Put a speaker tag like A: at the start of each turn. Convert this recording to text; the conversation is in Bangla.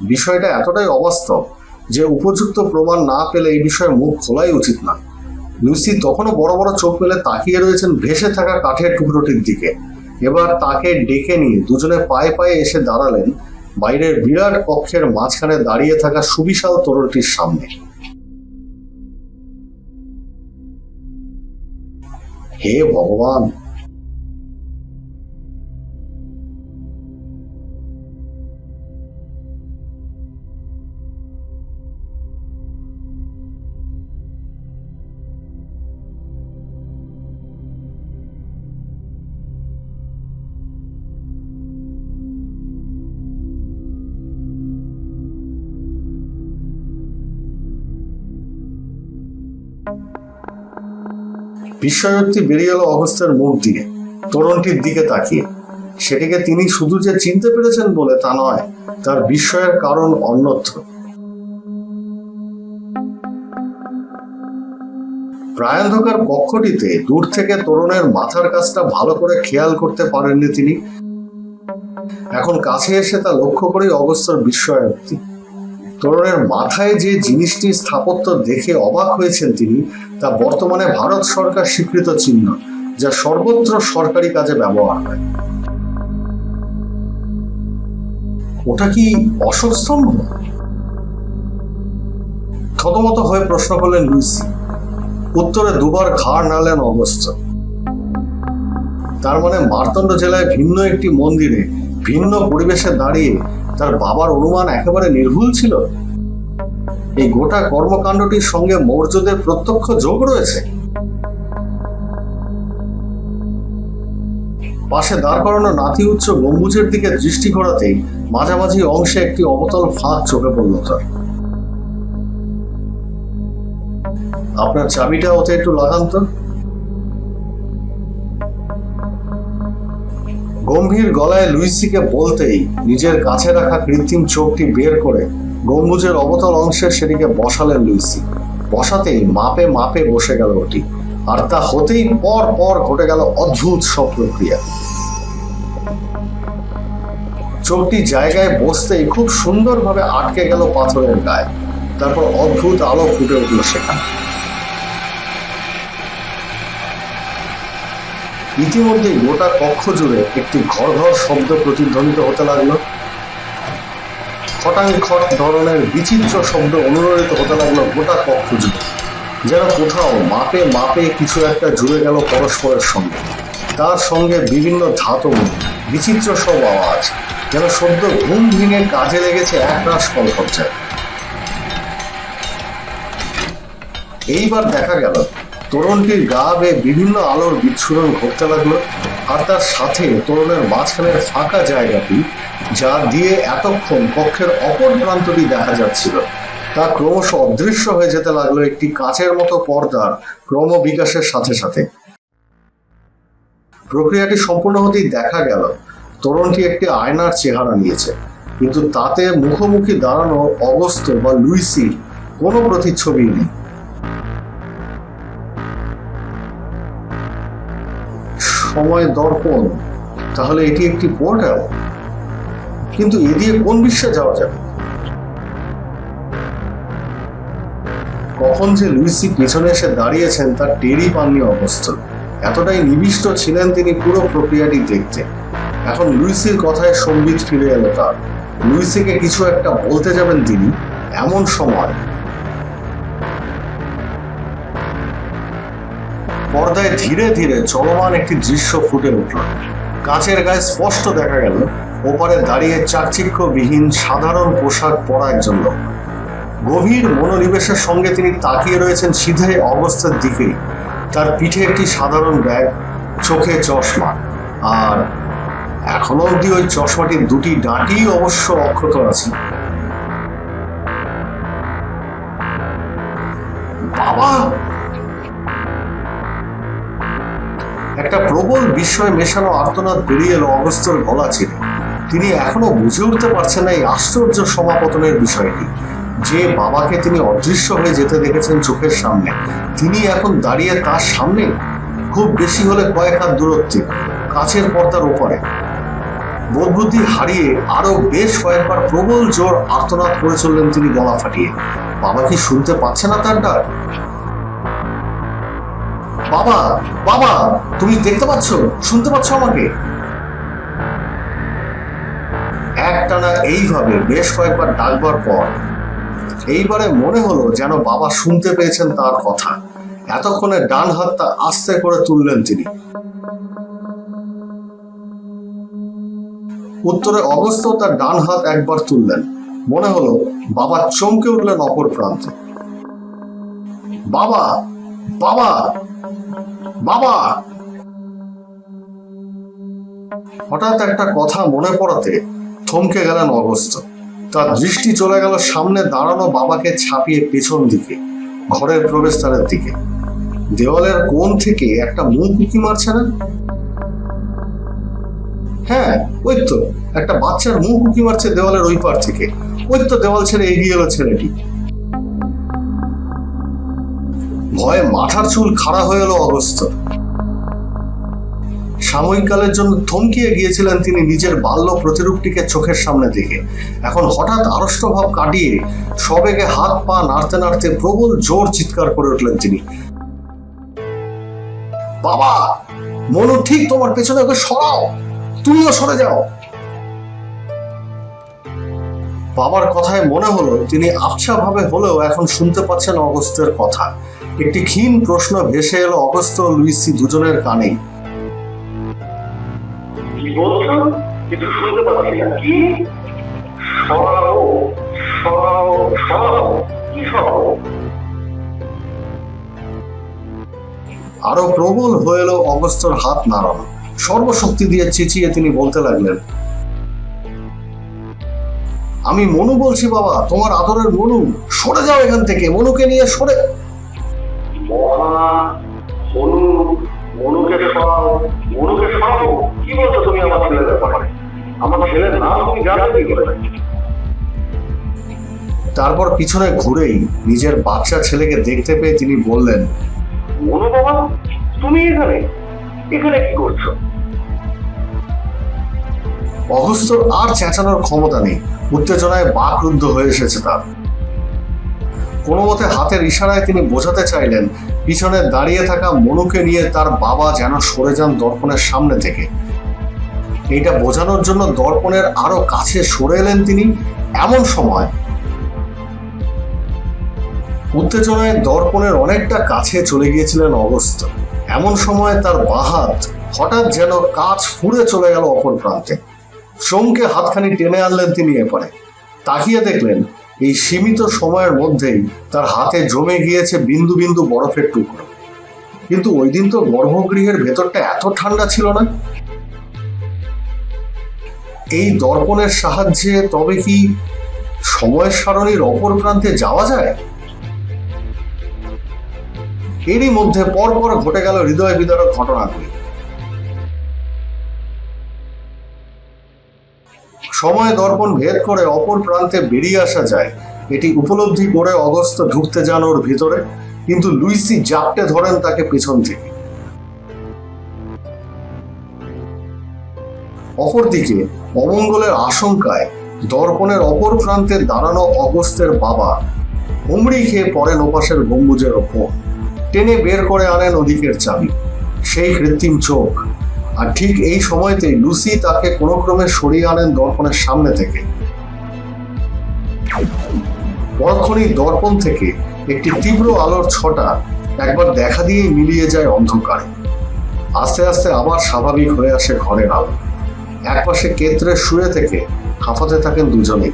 A: বিষয়টা এতটাই অবাস্তব যে উপযুক্ত প্রমাণ না পেলে এই বিষয়ে মুখ খোলাই উচিত না। লুসি তখনও বড় বড় চোখ মেলে তাকিয়ে রয়েছেন ভেসে থাকা কাঠের টুকরোটির দিকে। এবার তাকে ডেকে নিয়ে দুজনে পায়ে পায়ে এসে দাঁড়ালেন বাইরের বিরাট কক্ষের মাঝখানে দাঁড়িয়ে থাকা সুবিশাল তরুণটির সামনে। হে ভগবান! বিস্ময়োক্তি বেরিয়ে এলো অগস্তের মুখ দিয়ে তরুণটির দিকে তাকিয়ে। সেটিকে তিনি শুধু যে চিনতে পেরেছেন বলে তা নয়, তার বিস্ময়ের কারণ অন্যত্র। প্রায়ন্ধকার কক্ষটিতে দূর থেকে তরুণের মাথার কাজটা ভালো করে খেয়াল করতে পারেননি তিনি। এখন কাছে এসে তা লক্ষ্য করেই অগস্তর বিস্ময়োক্তি। তরুণের মাথায় যে জিনিসটির স্থাপত্য দেখে অবাক হয়েছেন তিনি তা বর্তমানে ভারত সরকার স্বীকৃত চিহ্ন, যা সর্বত্র সরকারি কাজে ব্যবহার হয়। ওটা কি অশোক থতমত হয়ে প্রশ্ন করলেন লুইসি। উত্তরে দুবার ঘাড় নাড়লেন অগস্ত তার মানে মার্তণ্ড জেলায় ভিন্ন একটি মন্দিরে ভিন্ন পরিবেশে দাঁড়িয়ে তার বাবার অনুমান একেবারে নির্ভুল ছিল? এই গোটা কর্মকাণ্ডটির সঙ্গে মৌর্যদের প্রত্যক্ষ যোগ রয়েছে। পাশে দাঁড় করানো নাতি উচ্চ গম্বুজের দিকে দৃষ্টি করাতেই মাঝামাঝি অংশে একটি অবতল ফাঁক চোখে পড়ল তার। আপনার চাবিটা ওতে একটু লাগান তো। গম্ভীর গলায় লুইসিকে বলতেই নিজের কাছে রাখা কৃত্রিম চোখটি বের করে গম্বুজের অবতল অংশে সেটিকে বসালেন লুইসি। বসাতেই মাপে মাপে বসে গেল ওটি। আর তা হতেই পর পর ঘটে গেল অদ্ভুত সব প্রক্রিয়া চোখটি জায়গায় বসতেই খুব সুন্দরভাবে আটকে গেল পাথরের গায়ে। তারপর অদ্ভুত আলো ফুটে উঠল সেখানে। ইতিমধ্যে গোটা কক্ষ জুড়ে একটি ঘর ঘর শব্দ প্রতিধ্বনিত হতে লাগল। খটাং খট ধরনের বিচিত্র শব্দ অনুরণিত হতে লাগল গোটা কক্ষ জুড়ে যেন কোথাও মাপে মাপে কিছু একটা জুড়ে গেল পরস্পরের সঙ্গে। তার সঙ্গে বিভিন্ন ধাতব, বিচিত্র সব আওয়াজ, যেন সদ্য ঘুম ভেঙে কাজে লেগেছে এক রাস কলকবজায়। এইবার দেখা গেল, তরুণটির গা বেয়ে বিভিন্ন আলোর বিচ্ছুরণ ঘটতে লাগল। আর তার সাথে তরুণের মাঝখানের ফাঁকা জায়গাটি যা দিয়ে এতক্ষণ কক্ষের অপর প্রান্তটি দেখা যাচ্ছিল। তা ক্রমশ অদৃশ্য হয়ে যেতে লাগল একটি কাঁচের মতো পর্দার ক্রম বিকাশের সাথে সাথে। প্রক্রিয়াটি সম্পূর্ণ হতেই দেখা গেল, তরুণটি একটি আয়নার চেহারা নিয়েছে। কিন্তু তাতে মুখোমুখি দাঁড়ানো অগস্ত বা লুইসির কোনো প্রতিচ্ছবি নেই। সময় দর্পণ, তাহলে এটি একটি পোর্টাল কিন্তু এ দিয়ে কোন বিশ্বে যাওয়া যাবে? কখন যে লুইসি পেছনে এসে দাঁড়িয়েছেন, তার টেরই পাননি অবস্থা। এতটাই নিবিষ্ট ছিলেন তিনি পুরো প্রক্রিয়াটি দেখতে। এখন লুইসির কথায় সম্বিত ফিরে এলো তার। লুইসিকে কিছু একটা বলতে যাবেন তিনি, এমন সময়। পর্দায় ধীরে ধীরে চলমান একটি দৃশ্য ফুটে উঠল। কাঁচের গায়ে স্পষ্ট দেখা গেল, ওপারে দাঁড়িয়ে চাকচিক্যবিহীন সাধারণ পোশাক পরা একজন লোক। গভীর মনোনিবেশের সঙ্গে তিনি তাকিয়ে রয়েছেন সিধে অবস্থার দিকে। তার পিঠে একটি সাধারণ ব্যাগ, চোখে চশমা, আর এখনও অবধি ওই চশমাটির দুটি ডাঁটি অবশ্য অক্ষত আছে। বাবা! একটা প্রবল বিস্ময় মেশানো আর্তনাদ বেরিয়ে এলো অগস্তর গলা ছিল তিনি এখনও বুঝে উঠতে পারছেন না এই আশ্চর্য সমাপতনের বিষয়টি। যে বাবাকে তিনি অদৃশ্য হয়ে যেতে দেখেছেন চোখের সামনে, তিনি এখন দাঁড়িয়ে তার সামনে? খুব বেশি হলে কয়েক হাত দূরত্বে, কাছের পর্দার ওপরে। বোধবুদ্ধি হারিয়ে আরও বেশ কয়েকবার প্রবল জোর আর্তনাদ করে চললেন তিনি গলা ফাটিয়ে। বাবা কি শুনতে পাচ্ছে না তার ডাক? বাবা বাবা, তুমি দেখতে পাচ্ছ? শুনতে পাচ্ছ আমাকে? একটানা এইভাবে বেশ কয়েকবার ডাকবার পর, এইবারে মনে হলো যেন বাবা শুনতে পেয়েছেন তার কথা। এতক্ষণে ডান হাতটা আস্তে করে তুললেন তিনি। উত্তরে অগস্ত তার ডান হাত একবার তুললেন। মনে হলো বাবা চমকে উঠলেন অপর প্রান্তে। বাবা বাবা! বাবা! হঠাৎ একটা কথা মনে পড়াতে থমকে গেলেন অগস্ত। তার দৃষ্টি চলে গেল সামনে দাঁড়ানো বাবাকে ছাপিয়ে পেছন দিকে, ঘরের প্রবেশদ্বারের দিকে। দেওয়ালের কোণ থেকে একটা মুখ উকি মারছে না? হ্যাঁ ওই তো, একটা বাচ্চার মুখ উকি মারছে দেওয়ালের ওই পার থেকে। ওই তো দেওয়াল ছেড়ে এগিয়ে এলো ছেলেটি। ভয়ে মাথার চুল খাড়া হয়ে এলো অগস্ত সাময়িককালের জন্য থমকিয়ে গিয়েছিলেন তিনি নিজের বাল্য প্রতিরূপটিকে চোখের সামনে দেখে। এখন হঠাৎ আড়ষ্ট ভাব কাটিয়ে সবেগে হাত পা নাড়তে নাড়তে প্রবল জোর চিৎকার করে উঠলেন তিনি। বাবা, মনু ঠিক তোমার পেছনে ওকে সরাও, তুমিও সরে যাও। বাবার কথায় মনে হলো, তিনি আবছা ভাবে হলেও এখন শুনতে পাচ্ছেন অগস্তের কথা। একটি ক্ষীণ প্রশ্ন ভেসে এলো অগস্ত লুইসি দুজনের কানেই আরও প্রবল হয়ে এলো অগস্তর হাত নাড়ানো। সর্বশক্তি দিয়ে চেঁচিয়ে তিনি বলতে লাগলেন আমি মনু বলছি বাবা তোমার আদরের মনু সরে যাও এখান থেকে। মনুকে নিয়ে সরে
B: মনু মনুকে সরাও মনুকে সরাও কি বলছো তুমি আমার ছেলের ব্যাপারে আমার ছেলের নাম তুমি জানতে কি করে
A: তারপর পিছনে ঘুরেই নিজের বাচ্চা ছেলেকে দেখতে পেয়ে তিনি বললেন
B: মনু বাবা তুমি এখানে? এখানে কি করছ?
A: অগস্তর আর চেঁচানোর ক্ষমতা নেই। উত্তেজনায় বাকরুদ্ধ হয়ে এসেছে তার। কোনো মতে হাতের ইশারায় তিনি বোঝাতে চাইলেন, পিছনে দাঁড়িয়ে থাকা মনুকে নিয়ে তার বাবা যেন সরে যান দর্পণের সামনে থেকে। এইটা বোঝানোর জন্য দর্পণের আরও কাছে সরে এলেন তিনি এমন সময়। উত্তেজনায় দর্পণের অনেকটা কাছে চলে গিয়েছিলেন অগস্ত। এমন সময় তার বাহাত হঠাৎ যেন কাজ ফুঁড়ে চলে গেল অপর প্রান্তে। চমকে হাতখানি টেনে আনলেন তিনি এপারে। তাকিয়ে দেখলেন এই সীমিত সময়ের মধ্যেই তার হাতে জমে গিয়েছে বিন্দু বিন্দু বরফের টুকরো। কিন্তু ওই দিন তো গর্ভগৃহের ভেতরটা এত ঠান্ডা ছিল না। এই দর্পণের সাহায্যে তবে কি সময় সারণীর অপর প্রান্তে যাওয়া যায়? এরই মধ্যে পরপর ঘটে গেল হৃদয় বিদারক ঘটনাগুলি। সময় দর্পণ ভেদ করে অপর প্রান্তে বেরিয়ে আসা যায়। এটি উপলব্ধি করে অগস্ত ঢুকতে যান ওর ভিতরে, কিন্তু লুইসি জাপটে ধরেন তাকে পিছন থেকে। অপরদিকে, অমঙ্গলের আশঙ্কায় দর্পণের অপর প্রান্তে দাঁড়ানো অগস্তের বাবা হুমড়ি খেয়ে পড়েন ওপাশের গম্বুজের ওপর। টেনে বের করে আনেন ওদিকের চাবি। সেই কৃত্রিম চোখ আর ঠিক এই সময়তেই লুসি তাকে কোনো ক্রমে সরিয়ে আনেন দর্পণের সামনে থেকে। পরক্ষণই দর্পণ থেকে একটি তীব্র আলোর ছটা একবার দেখা দিয়ে মিলিয়ে যায় অন্ধকারে। আস্তে আস্তে আবার স্বাভাবিক হয়ে আসে ঘরের আলো। একপাশে কেন্দ্রে শুয়ে থেকে হাঁফাতে থাকেন দুজনেই।